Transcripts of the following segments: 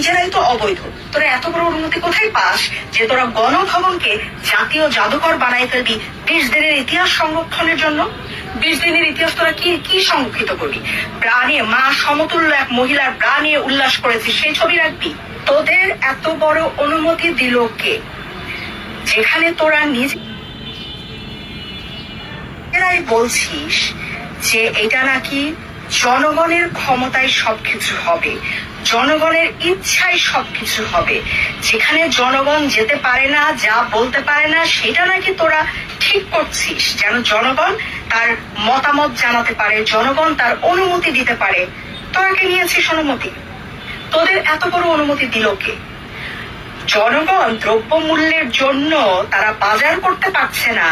নিজেরাই তো অবৈধ। তোরা এত বড় অনুমতি কোথায় পাস যে তোরা গণভবনকে জাতীয় জাদুঘর বানাই ফেলবি বিশ দিনের ইতিহাস সংরক্ষণের জন্য? বিশ দিনের ইতিহাস তোরা কি কি সংরক্ষিত করবি? নিয়ে মা সমতুল্য এক মহিলার নিয়ে উল্লাস করেছিস সেই ছবি রাখবি। তোদের এত বড় অনুমতি দিল কে? যেখানে তোরা নিজে নিজেরাই বলছিস যে এটা নাকি জনগণের ক্ষমতায় সবকিছু হবে, জনগণের ইচ্ছায় সবকিছু হবে। যেখানে জনগণ যেতে পারে না, যা বলতে পারে না, সেটা নাকি তোরা ঠিক করছিস। যেন জনগণ তার মতামত জানাতে পারে, জনগণ তার অনুমতি দিতে পারে। তোরা কে নিয়েছিস অনুমতি। তোদের এত বড় অনুমতি দিল কে? জনগণ দ্রব্যমূল্যের জন্য তারা বাজার করতে পারছে না।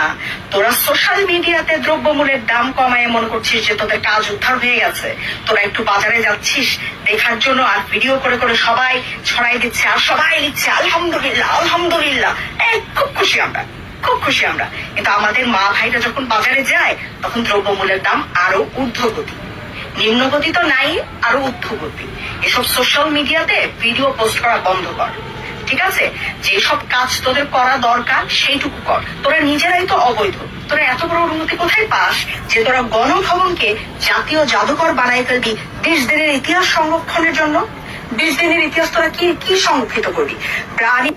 তোরা সোশ্যাল মিডিয়াতে দ্রব্যমূল্যের দাম কমায় মনে করছিস যে তোদের কাজ উদ্ধার হয়ে গেছে। তোরা একটু বাজারে যাচ্ছিস, দেখার জন্য আর ভিডিও করে করে সবাই ছড়াই দিচ্ছে আর সবাই লিখছে, আলহামদুলিল্লাহ আলহামদুলিল্লাহ। এই, খুব খুশি আমরা, খুব খুশি আমরা। কিন্তু আমাদের মা ভাইরা যখন বাজারে যায়, তখন দ্রব্যমূল্যের দাম আরও ঊর্ধ্বগতি। নিম্নগতি তো নাই, আরও ঊর্ধ্বগতি। এসব সোশ্যাল মিডিয়াতে ভিডিও পোস্ট করা বন্ধ কর। ঠিক আছে? যেসব কাজ তোদের করা দরকার, সেইটুকু কর। তোরা নিজেরাই তো অবৈধ। তোরা এত বড় অনুমতি কোথায় পাস যে তোরা গণভবনকে জাতীয় জাদুঘর বানাই ফেলবি দেশ দিনের ইতিহাস সংরক্ষণের জন্য? বিশ দিনের ইতিহাস তোরা কি কি সংরক্ষিত করবি? প্রাণী